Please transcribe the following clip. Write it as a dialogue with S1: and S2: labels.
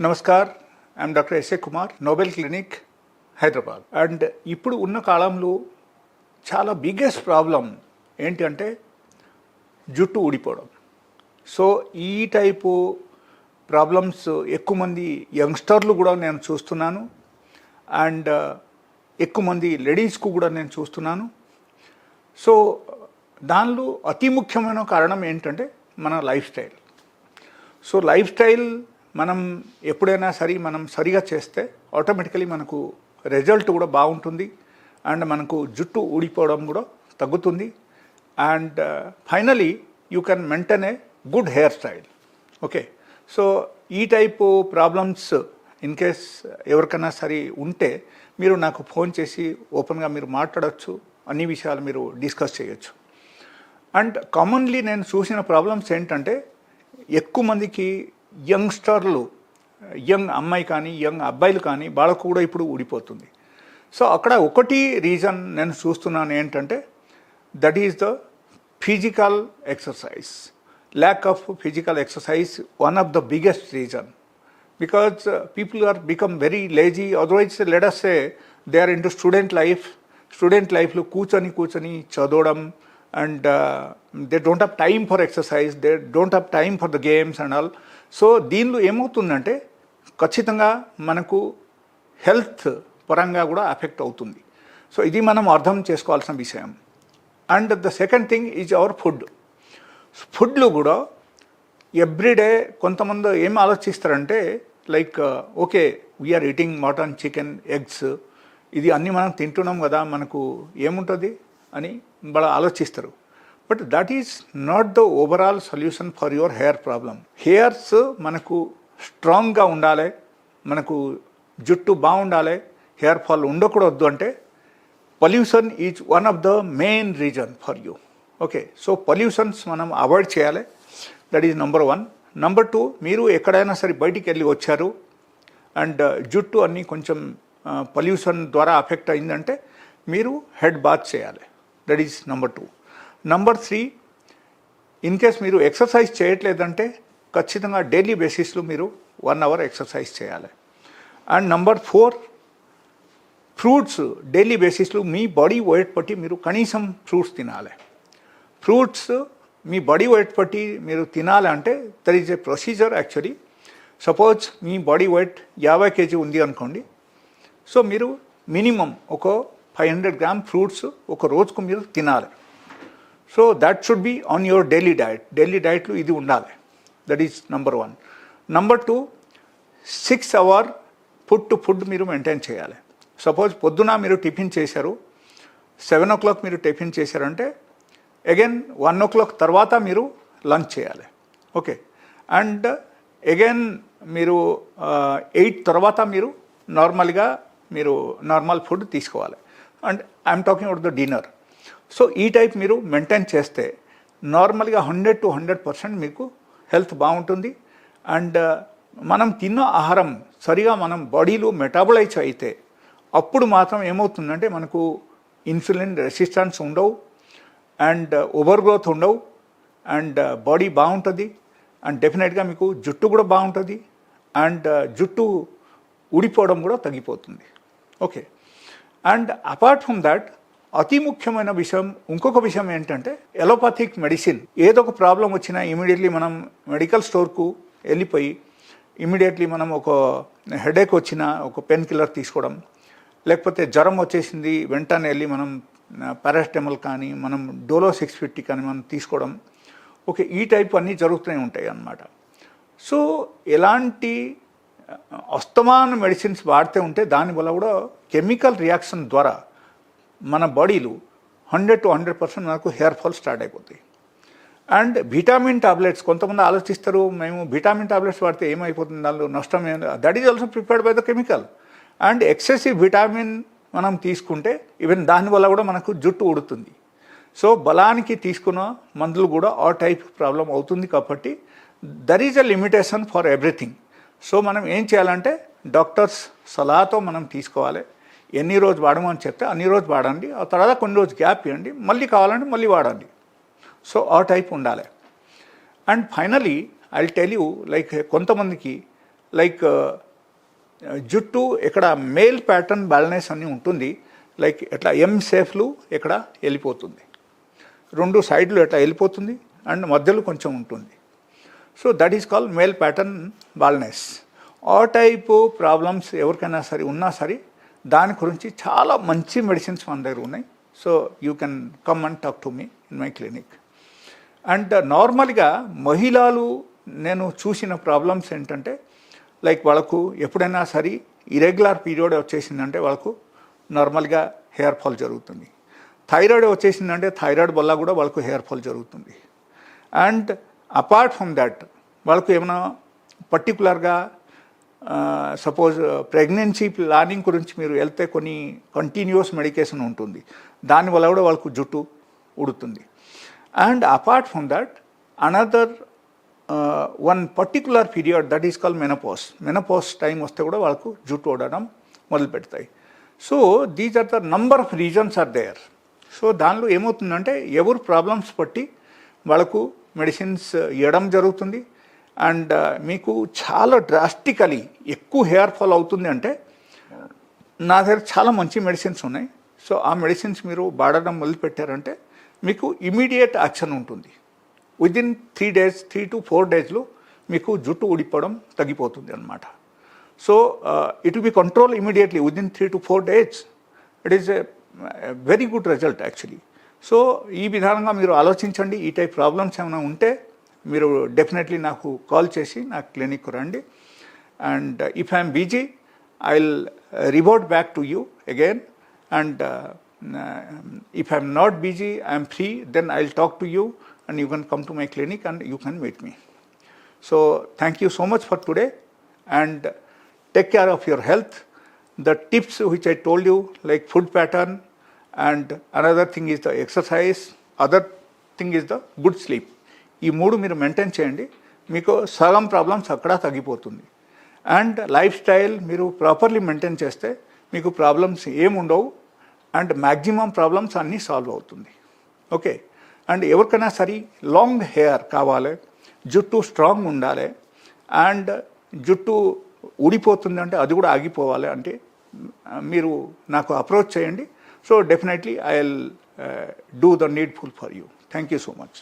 S1: Namaskar. I'm doctor SA Kumar Nobel clinic Hyderabad and ఇప్పుడు ఉన్న కాలంలో చాలా బిగ్గెస్ట్ ప్రాబ్లం ఏంటంటే జుట్టు ఊడిపోవడం. సో ఈ టైపు ప్రాబ్లమ్స్ ఎక్కువ మంది యంగ్స్టర్లు కూడా నేను చూస్తున్నాను. అండ్ ఎక్కువ మంది లేడీస్కు కూడా నేను చూస్తున్నాను. సో దానిలో అతి ముఖ్యమైన కారణం ఏంటంటే మన lifestyle so lifestyle మనం ఎప్పుడైనా సరే మనం సరిగా చేస్తే ఆటోమేటికలీ మనకు రిజల్ట్ కూడా బాగుంటుంది. అండ్ మనకు జుట్టు ఊడిపోవడం కూడా తగ్గుతుంది. And finally you can maintain a good hairstyle okay so ఈ టైపు ప్రాబ్లమ్స్ ఇన్ కేస్ ఎవరికైనా సరే ఉంటే మీరు నాకు ఫోన్ చేసి ఓపెన్గా మీరు మాట్లాడచ్చు. అన్ని విషయాలు మీరు డిస్కస్ చేయొచ్చు. అండ్ కామన్లీ నేను చూసిన ప్రాబ్లమ్స్ ఏంటంటే ఎక్కువ మందికి యంగ్స్టర్లు యంగ్ అమ్మాయి కానీ యంగ్ అబ్బాయిలు కానీ వాళ్ళకు కూడా ఇప్పుడు ఊడిపోతుంది. సో అక్కడ ఒకటి రీజన్ నేను చూస్తున్నాను ఏంటంటే that is the physical exercise lack of physical exercise one of the biggest reason because uh, people are become very lazy. Otherwise let us say they are into student life. Student లైఫ్లో కూర్చొని కూర్చొని చదవడం and they don't have time for exercise they don't have time for the games and all so దీనిలో ఏమవుతుందంటే ఖచ్చితంగా మనకు health పరంగా కూడా అఫెక్ట్ అవుతుంది. సో ఇది మనం అర్థం చేసుకోవాల్సిన విషయం. And the second thing is our food ఫుడ్లో కూడా ఎవ్రీడే కొంతమంది ఏం ఆలోచిస్తారంటే like okay we are eating mutton chicken eggs ఇది అన్నీ మనం తింటున్నాం కదా మనకు ఏముంటుంది అని వాళ్ళు ఆలోచిస్తారు. But that is not the overall solution for your hair problem hairs మనకు స్ట్రాంగ్గా ఉండాలి మనకు జుట్టు బాగుండాలి హెయిర్ ఫాల్ ఉండకూడదు అంటే pollution is one of the main reason for you okay so pollutions మనం అవాయిడ్ చేయాలి. That is number one number two మీరు ఎక్కడైనా సరే బయటికి వెళ్ళి వచ్చారు అండ్ uh, జుట్టు అన్నీ కొంచెం uh, పొల్యూషన్ ద్వారా అఫెక్ట్ అయిందంటే మీరు హెడ్ బాత్ చేయాలి. That is number two number three in case మీరు ఎక్సర్సైజ్ చేయట్లేదంటే ఖచ్చితంగా డైలీ బేసిస్లో మీరు వన్ అవర్ ఎక్సర్సైజ్ చేయాలి. And number four fruits daily బేసిస్లో మీ బాడీ వెయిట్ బట్టి మీరు కనీసం ఫ్రూట్స్ తినాలి. ఫ్రూట్స్ మీ బాడీ వెయిట్ బట్టి మీరు తినాలంటే there is a procedure actually suppose me body weight యాభై కేజీ ఉంది అనుకోండి. సో మీరు మినిమం ఒక ఫైవ్ హండ్రెడ్ గ్రామ్ ఫ్రూట్స్ ఒక రోజుకు మీరు తినాలి. So that should be on your daily diet daily డైట్లో ఇది ఉండాలి that is number one number two six hour food to food మీరు మెయింటైన్ చేయాలి సపోజ్ పొద్దున మీరు టిఫిన్ చేశారు సెవెన్ ఓ క్లాక్ మీరు టిఫిన్ చేశారంటే అగైన్ వన్ ఓ క్లాక్ తర్వాత మీరు లంచ్ చేయాలి ఓకే అండ్ అగైన్ మీరు ఎయిట్ తర్వాత మీరు నార్మల్గా మీరు నార్మల్ ఫుడ్ తీసుకోవాలి and I'm talking out the dinner so ఈ టైప్ మీరు మెయింటైన్ చేస్తే నార్మల్గా హండ్రెడ్ టు హండ్రెడ్ పర్సెంట్ మీకు హెల్త్ బాగుంటుంది. అండ్ uh, మనం తిన్న ఆహారం సరిగా మనం బాడీలో మెటాబలైజ్ అయితే అప్పుడు మాత్రం ఏమవుతుందంటే మనకు ఇన్సులిన్ రెసిస్టెన్స్ ఉండవు. అండ్ uh, ఓవర్ గ్రోత్ ఉండవు. అండ్ uh, బాడీ బాగుంటుంది. అండ్ డెఫినెట్గా మీకు జుట్టు కూడా బాగుంటుంది. అండ్ జుట్టు ఊడిపోవడం కూడా తగ్గిపోతుంది. Okay. And apart from that అతి ముఖ్యమైన విషయం ఇంకొక విషయం ఏంటంటే ఎలోపతిక్ మెడిసిన్ ఏదో ఒక ప్రాబ్లం వచ్చినా ఇమీడియట్లీ మనం మెడికల్ స్టోర్కు వెళ్ళిపోయి ఇమీడియట్లీ మనం ఒక హెడేక్ వచ్చినా ఒక పెయిన్ కిల్లర్ తీసుకోవడం లేకపోతే జ్వరం వచ్చేసింది వెంటనే వెళ్ళి మనం పారాస్టమల్ కానీ మనం డోలో సిక్స్ ఫిఫ్టీ కానీ మనం తీసుకోవడం ఓకే ఈ టైప్ అన్నీ జరుగుతూనే ఉంటాయి అన్నమాట. సో ఎలాంటి అస్తమాన మెడిసిన్స్ వాడితే ఉంటే దానివల్ల కూడా కెమికల్ రియాక్షన్ ద్వారా మన బాడీలు హండ్రెడ్ టు హండ్రెడ్ పర్సెంట్ మనకు హెయిర్ ఫాల్ స్టార్ట్ అయిపోతాయి. అండ్ విటామిన్ టాబ్లెట్స్ కొంతమంది ఆలోచిస్తారు మేము విటామిన్ టాబ్లెట్స్ వాడితే ఏమైపోతుంది దానిలో నష్టం ఏం that is also prepared by the chemical and excessive vitamin మనం తీసుకుంటే ఈవెన్ దానివల్ల కూడా మనకు జుట్టు ఉడుతుంది సో బలానికి తీసుకున్న మందులు కూడా ఆ టైప్ ప్రాబ్లం అవుతుంది కాబట్టి there is a limitation for everything so మనం ఏం చేయాలంటే డాక్టర్స్ సలహాతో మనం తీసుకోవాలి. ఎన్ని రోజు వాడమని చెప్తే అన్ని రోజు వాడండి ఆ తర్వాత కొన్ని రోజు గ్యాప్ ఇవ్వండి మళ్ళీ కావాలంటే మళ్ళీ వాడండి. సో ఆ టైప్ ఉండాలి. And finally I tell you like కొంతమందికి లైక్ uh, జుట్టు ఇక్కడ మేల్ ప్యాటర్న్ బ్యాలెన్స్ అని ఉంటుంది. లైక్ ఎట్లా ఎం సేఫ్లు ఇక్కడ వెళ్ళిపోతుంది. రెండు సైడ్లు ఎట్లా వెళ్ళిపోతుంది అండ్ మధ్యలో కొంచెం ఉంటుంది. So that is call male pattern baldness ఆ టైపు ప్రాబ్లమ్స్ ఎవరికైనా సరే ఉన్నా సరే దాని గురించి చాలా మంచి మెడిసిన్స్ మన దగ్గర ఉన్నాయి. So you can come and talk to me in my clinic and నార్మల్గా మహిళలు నేను చూసిన ప్రాబ్లమ్స్ ఏంటంటే లైక్ వాళ్ళకు ఎప్పుడైనా సరే ఇరెగ్యులర్ పీరియడ్ వచ్చేసిందంటే వాళ్ళకు నార్మల్గా హెయిర్ ఫాల్ జరుగుతుంది. థైరాయిడ్ వచ్చేసిందంటే థైరాయిడ్ వల్ల కూడా వాళ్ళకు హెయిర్ ఫాల్ జరుగుతుంది. అండ్ అపార్ట్ ఫ్రమ్ దట్ వాళ్ళకు ఏమైనా పర్టికులర్గా సపోజ్ ప్రెగ్నెన్సీ ప్లానింగ్ గురించి మీరు వెళ్తే కొన్ని కంటిన్యూస్ మెడికేషన్ ఉంటుంది. దానివల్ల కూడా వాళ్ళకు జుట్టు ఉడుతుంది. And apart from that another one particular period that is call menopause menopause time వస్తే కూడా వాళ్ళకు జుట్టు ఉడడం మొదలు పెడతాయి. So these are the number of reasons are there so దానిలో ఏమవుతుందంటే ఎవరు ప్రాబ్లమ్స్ పట్టి వాళ్ళకు మెడిసిన్స్ uh, ఇవ్వడం జరుగుతుంది. అండ్ మీకు చాలా డ్రాస్టికలీ ఎక్కువ హెయిర్ ఫాల్ అవుతుంది అంటే నా దగ్గర చాలా మంచి మెడిసిన్స్ ఉన్నాయి. సో ఆ మెడిసిన్స్ మీరు వాడడం మొదలుపెట్టారంటే మీకు ఇమీడియట్ యాక్షన్ ఉంటుంది. Within three days three to four డేస్లో మీకు జుట్టు ఊడిపోవడం తగ్గిపోతుంది అనమాట so it will be control immediately within three to four days it is a very good result actually so ఈ విధానంగా మీరు ఆలోచించండి. ఈ టైప్ ప్రాబ్లమ్స్ ఏమైనా ఉంటే మీరు డెఫినెట్లీ నాకు కాల్ చేసి నా క్లినిక్ రండి and if I'm busy I will report back to you again and if I'm not busy, I'm free, then I'll talk to you and you can come to my clinic and you can meet me. So, thank you so much for today and take care of your health. The tips which I told you, like food pattern, and another thing is the exercise, other thing is the good sleep. ఈ మూడు మీరు maintain చేయండి. మీకు సగం problems అక్కడ తగ్గిపోతుంది. And life style మీరు properly maintain చేస్తే మీకు ప్రాబ్లమ్స్ ఏముండవు అండ్ మ్యాక్సిమం ప్రాబ్లమ్స్ అన్నీ సాల్వ్ అవుతుంది. ఓకే అండ్ ఎవరికైనా సరే లాంగ్ హెయిర్ కావాలి జుట్టు స్ట్రాంగ్ ఉండాలి అండ్ జుట్టు ఊడిపోతుంది అంటే అది కూడా ఆగిపోవాలి అంటే మీరు నాకు అప్రోచ్ చేయండి. So definitely I will do the needful for you thank you so much